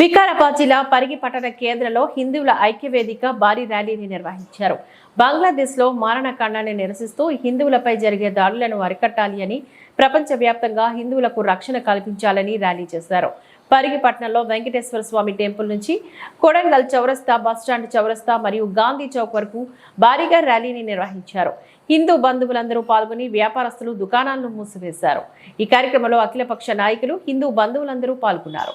వికారాబాద్ జిల్లా పరిగి పట్టణ కేంద్రంలో హిందువుల ఐక్యవేదిక భారీ ర్యాలీని నిర్వహించారు. బంగ్లాదేశ్లో మారణకాండాన్ని నిరసిస్తూ హిందువులపై జరిగే దాడులను అరికట్టాలి అని ప్రపంచవ్యాప్తంగా హిందువులకు రక్షణ కల్పించాలని ర్యాలీ చేశారు. పరిగి పట్టణంలో వెంకటేశ్వర స్వామి టెంపుల్ నుంచి కొడంగల్ చౌరస్తా బస్టాండ్ చౌరస్తా మరియు గాంధీ చౌక్ వరకు భారీగా ర్యాలీని నిర్వహించారు. హిందూ బంధువులందరూ పాల్గొని వ్యాపారస్తులు దుకాణాలను మూసివేశారు. ఈ కార్యక్రమంలో అఖిలపక్ష నాయకులు హిందూ బంధువులందరూ పాల్గొన్నారు.